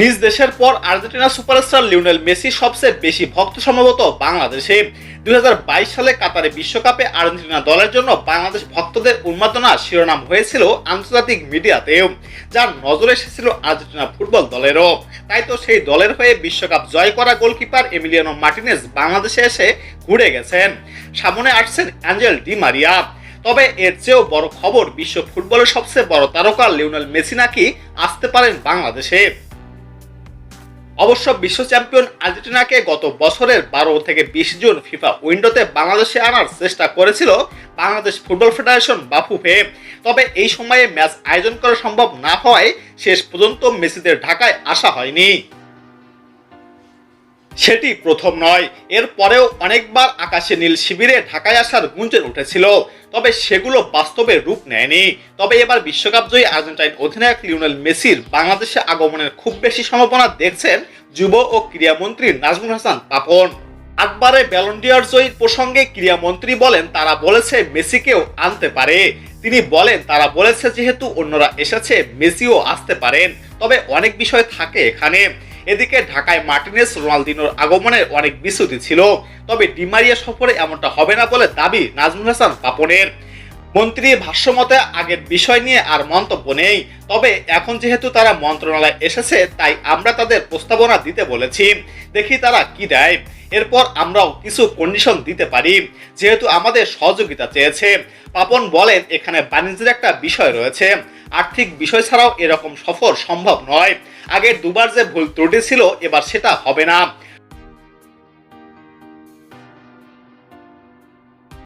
নিজ দেশের পর আর্জেন্টিনা সুপারস্টার লিওনেল মেসি সবচেয়ে বেশি ভক্ত সম্ভবত বাংলাদেশে। দুই হাজার বাইশ সালে কাতারে বিশ্বকাপে আর্জেন্টিনা দলের জন্য বাংলাদেশ ভক্তদের উন্মাদনা শিরোনাম হয়েছিল আন্তর্জাতিক মিডিয়াতেও যার নজরে এসেছিল আর্জেন্টিনা ফুটবল দলেরও। তাই তো সেই দলের হয়ে বিশ্বকাপ জয় করা গোলকিপার এমিলিয়ানো মার্টিনেস বাংলাদেশে এসে ঘুরে গেছেন। সামনে আসছেন অ্যাঞ্জেল ডি মারিয়া। তবে এর চেয়েও বড় খবর বিশ্ব ফুটবলের সবচেয়ে বড় তারকা লিওনেল মেসি নাকি আসতে পারেন বাংলাদেশে। অবশ্য বিশ্ব চ্যাম্পিয়ন আর্জেন্টিনাকে গত বছরের বারো থেকে বিশ জুন ফিফা উইন্ডোতে বাংলাদেশে আনার চেষ্টা করেছিল বাংলাদেশ ফুটবল ফেডারেশন বাফু বাফুফে। তবে এই সময়ে ম্যাচ আয়োজন করা সম্ভব না হওয়ায় শেষ পর্যন্ত মেসিদের ঢাকায় আসা হয়নি। সেটি প্রথম নয়। এর পরেও অনেকবার আকাশে নীল শিবিরে ঢাকায় আসার গুঞ্জন উঠেছিল। তবে সেগুলো বাস্তবে রূপ নেয়নি। তবে এবার বিশ্বকাপ জয়ী আর্জেন্টাইন অধিনায়ক লিওনেল মেসির বাংলাদেশে আগমনের খুব বেশি সম্ভাবনা দেখছেন যুব ও ক্রীড়ামন্ত্রী নাজমুল হাসান পাপন। আকবারে ব্যালন্ডিয়ার জয়ীর প্রসঙ্গে ক্রীড়ামন্ত্রী বলেন, তারা বলেছে মেসিকেও আনতে পারে। তিনি বলেন, তারা বলেছে যেহেতু অন্যরা এসেছে, মেসিও আসতে পারেন। তবে অনেক বিষয় থাকে এখানে। এদিকে ঢাকায় মার্টিনেস রোনালদিনোর আগমনের অনেক বিস্মৃতি ছিল, তবে ডিমারিয়া সফরে এমনটা হবে না বলে দাবি নাজমুল হাসান পাপনের মন্ত্রী ভাষ্যমতে আগের বিষয় নিয়ে আর মন্তব্য নেই, তবে এখন যেহেতু তারা মন্ত্রণালয়ে এসেছে, তাই আমরা তাদের প্রস্তাবনা দিতে বলেছি। দেখি তারা কি দেয়। এরপর আমরাও কিছু কন্ডিশন দিতে পারি, যেহেতু আমাদের সহযোগিতা চেয়েছে। পাপন বলেন, এখানে বাণিজ্যের একটা বিষয় রয়েছে। আর্থিক বিষয় ছাড়াও এরকম সফর সম্ভব নয়। আগে দুবার যে ভুল ত্রুটি ছিল, এবার সেটা হবে না।